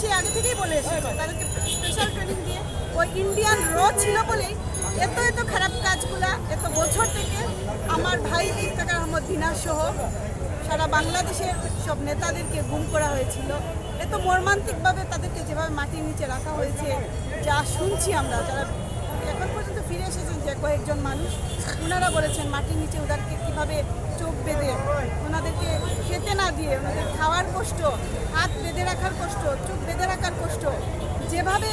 সেই আগে থেকেই বলে এসেছে তাদেরকে স্পেশাল ট্রেনিং দিয়ে ওই ইন্ডিয়ান র ছিল বলেই এত এত খারাপ কাজগুলা, এত বছর থেকে আমার ভাই ইফতাকার আহমদ দিনার সহ সারা বাংলাদেশের সব নেতাদেরকে গুম করা হয়েছিল। এত মর্মান্তিকভাবে তাদেরকে যেভাবে মাটির নিচে রাখা হয়েছে, যা শুনছি আমরা, যারা এখন পর্যন্ত ফিরে এসেছেন যে কয়েকজন মানুষ ওনারা বলেছেন মাটির নিচে ওদেরকে কীভাবে চোখ বেঁধে ওনাদেরকে দিয়ে ওনাদের খাওয়ার কষ্ট, হাত বেঁধে রাখার কষ্ট, চোখ বেঁধে রাখার কষ্ট, যেভাবে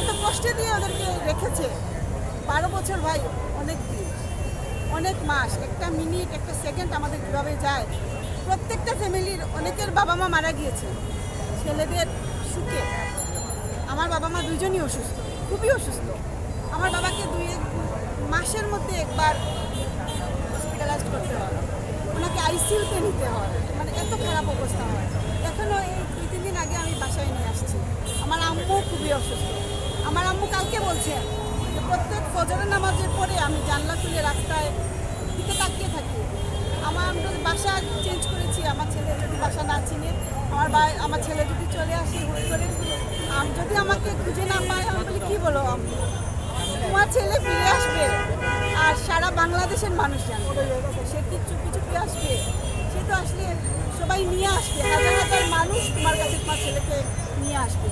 এত কষ্টে দিয়ে ওদেরকে রেখেছে, বারো বছর ভাই, অনেক দিন, অনেক মাস, একটা মিনিট, একটা সেকেন্ড আমাদের কীভাবে যায়, প্রত্যেকটা ফ্যামিলির অনেকের বাবা মা মারা গিয়েছে, ছেলেদের সুখে, আমার বাবা মা দুজনই অসুস্থ, খুবই অসুস্থ, আমার বাবাকে দুই এক মাসের মধ্যে একবার হসপিটালাইজ করতে হয়, ওনাকে আইসিইউতে নিতে হয়। এত খারাপ অবস্থা হয়। এখনও এই দুই, তিন দিন আগে আমি বাসায় নিয়ে আসছি। আমার আম্মু খুবই অসুস্থ। আমার আম্মু কালকে বলছে যে প্রত্যেক ফজরের নামাজের পরে আমি জানলা খুলে রাস্তায় দিকে তাকিয়ে থাকি। আমার আমরা বাসা চেঞ্জ করেছি, আমার ছেলে যদি বাসা না চিনে, আমার বা আমার ছেলে যদি চলে আসে হুট করে, আম যদি আমাকে খুঁজে না পায়, আমি বলি, কী বলো আম্মু? তোমার ছেলে ফিরে আসবে আর সারা বাংলাদেশের মানুষ জানবে। সে কি চুপি চুপি আসবে? সে তো আসলে সবাই নিয়ে আসবে হাজার হাজার মানুষ তোমার কাছে, তোমার ছেলেকে নিয়ে আসবে।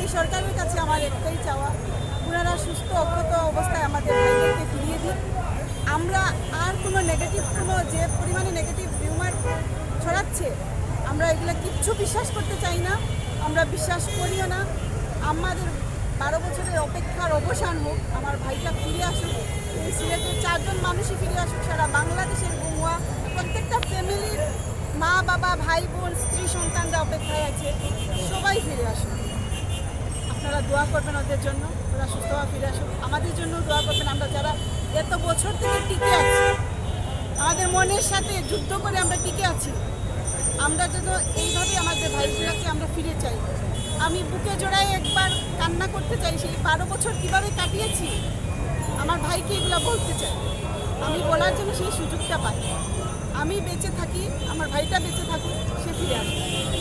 এই সরকারের কাছে আমার একটাই চাওয়া, ওনারা সুস্থ, অক্ষত অবস্থায় আমাদের ভাইদেরকে ফিরিয়ে দিন আমরা আর কোনো নেগেটিভ কোনো যে পরিমাণে নেগেটিভ রিউমার ছড়াচ্ছে, আমরা এগুলো কিচ্ছু বিশ্বাস করতে চাই না, আমরা বিশ্বাস করিও না। আমাদের বারো বছরের অপেক্ষার অবসান হোক, আমার ভাইটা ফিরে আসুক সিলেটের চারজন মানুষই ফিরে আসুক, সারা বাংলাদেশের বউয়া, প্রত্যেকটা ফ্যামিলির মা বাবা, ভাই, বোন, স্ত্রী সন্তানরা অপেক্ষায় আছে, সবাই ফিরে আসুন আপনারা দোয়া করবেন ওদের জন্য, ওরা সুস্থভাবে ফিরে আসুন আমাদের জন্য দোয়া করবেন আমরা যারা এত বছর থেকে টিকে আছি, আমাদের মনের সাথে যুদ্ধ করে আমরা টিকে আছি, আমরা যেন এইভাবে আমাদের ভাইগুলোকে আমরা ফিরে চাই। আমি বুকে জোড়ায় একবার কান্না করতে চাই, সেই বারো বছর কীভাবে কাটিয়েছি? আমার ভাইকে এগুলো বলতে চাই। আমি বলার জন্য সেই সুযোগটা পাই। আমি বেঁচে থাকি আমার ভাইটা বেঁচে থাকুক সে ফিরে আসবে।